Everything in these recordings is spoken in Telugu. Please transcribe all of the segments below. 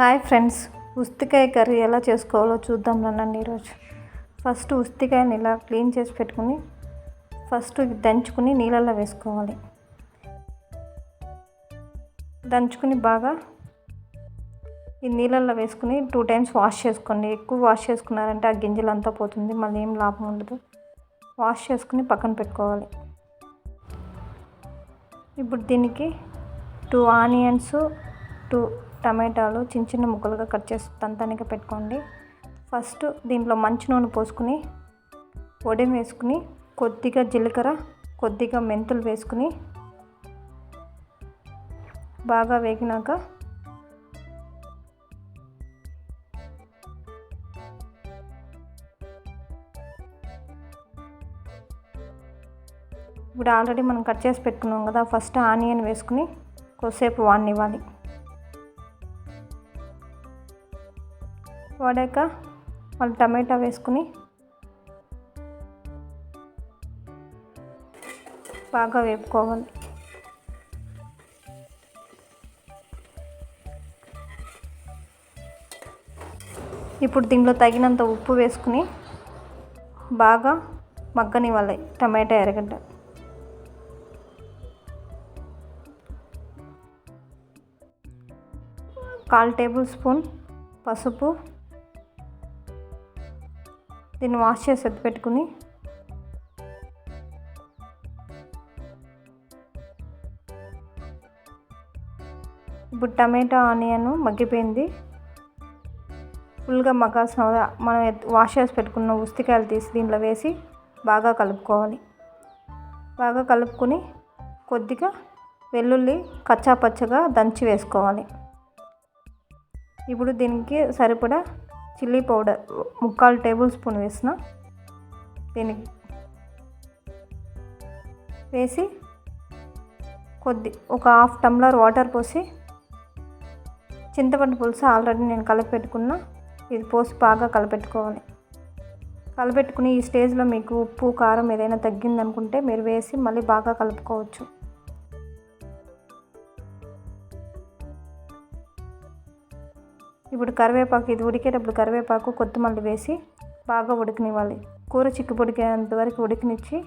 హాయ్ ఫ్రెండ్స్ ఉస్తికాయ కర్రీ ఎలా చేసుకోవాలో చూద్దాం రండి ఈరోజు. ఫస్ట్ ఉస్తికాయని ఇలా క్లీన్ చేసి పెట్టుకుని ఫస్ట్ దంచుకుని నీళ్ళల్లో వేసుకోవాలి. దంచుకుని బాగా ఈ నీళ్ళల్లో వేసుకుని టూ టైమ్స్ వాష్ చేసుకోండి. ఎక్కువ వాష్ చేసుకున్నారంటే ఆ గింజలు అంతా పోతుంది మళ్ళీ ఏం లాభం ఉండదు. వాష్ చేసుకుని పక్కన పెట్టుకోవాలి. ఇప్పుడు దీనికి టూ ఆనియన్స్ టూ టమాటాలు చిన్న చిన్న ముక్కలుగా కట్ చేసి తంతానికి పెట్టుకోండి. ఫస్ట్ దీంట్లో మంచి నూనె పోసుకుని పొడిని వేసుకుని కొద్దిగా జీలకర్ర కొద్దిగా మెంతులు వేసుకుని బాగా వేగినాక ఇప్పుడు ఆల్రెడీ మనం కట్ చేసి పెట్టుకున్నాం కదా ఫస్ట్ ఆనియన్ వేసుకుని కొద్దిసేపు వాడినివ్వాలి. వాడాక మళ్ళీ టమాటా వేసుకుని బాగా వేపుకోవాలి. ఇప్పుడు దీంట్లో తగినంత ఉప్పు వేసుకుని బాగా మగ్గనివ్వాలి టమాటా ఎరగడ్డ. కాల్ టేబుల్ స్పూన్ పసుపు దీన్ని వాష్ చేసి ఎత్తి పెట్టుకుని. ఇప్పుడు టమాటా ఆనియన్ మగ్గిపోయింది. ఫుల్గా మగ్గాల్సిన మనం వాష్ చేసి పెట్టుకున్న ఉస్తికాయలు తీసి దీంట్లో వేసి బాగా కలుపుకోవాలి. బాగా కలుపుకొని కొద్దిగా వెల్లుల్లి కచ్చా పచ్చగా దంచి వేసుకోవాలి. ఇప్పుడు దీనికి సరిపడా చిల్లీ పౌడర్ ముక్కాలు టేబుల్ స్పూన్ వేసిన దీనికి వేసి కొద్ది ఒక హాఫ్ టమ్లర్ వాటర్ పోసి చింతపండు పులుసు ఆల్రెడీ నేను కలిపెట్టుకున్న. ఇది పోసి బాగా కలిపెట్టుకోవాలి. కలిపెట్టుకుని ఈ స్టేజ్లో మీకు ఉప్పు కారం ఏదైనా తగ్గిందనుకుంటే మీరు వేసి మళ్ళీ బాగా కలుపుకోవచ్చు. ఇప్పుడు కరివేపాకు ఇది ఉడికేటప్పుడు కరివేపాకు కొత్తిమల్లి వేసి బాగా ఉడికనివ్వాలి. కూర చిక్కు పొడికేంత వరకు ఉడికినిచ్చి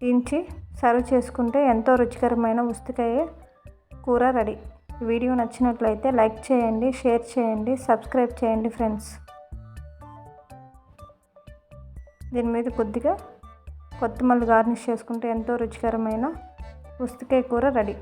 దించి సర్వ్ చేసుకుంటే ఎంతో రుచికరమైన ఉస్తికాయ కూర రెడీ. వీడియో నచ్చినట్లయితే లైక్ చేయండి షేర్ చేయండి సబ్స్క్రైబ్ చేయండి ఫ్రెండ్స్. దీని మీద కొద్దిగా కొత్తిమల్లి గార్నిష్ చేసుకుంటే ఎంతో రుచికరమైన ఉస్తికాయ కూర రెడీ.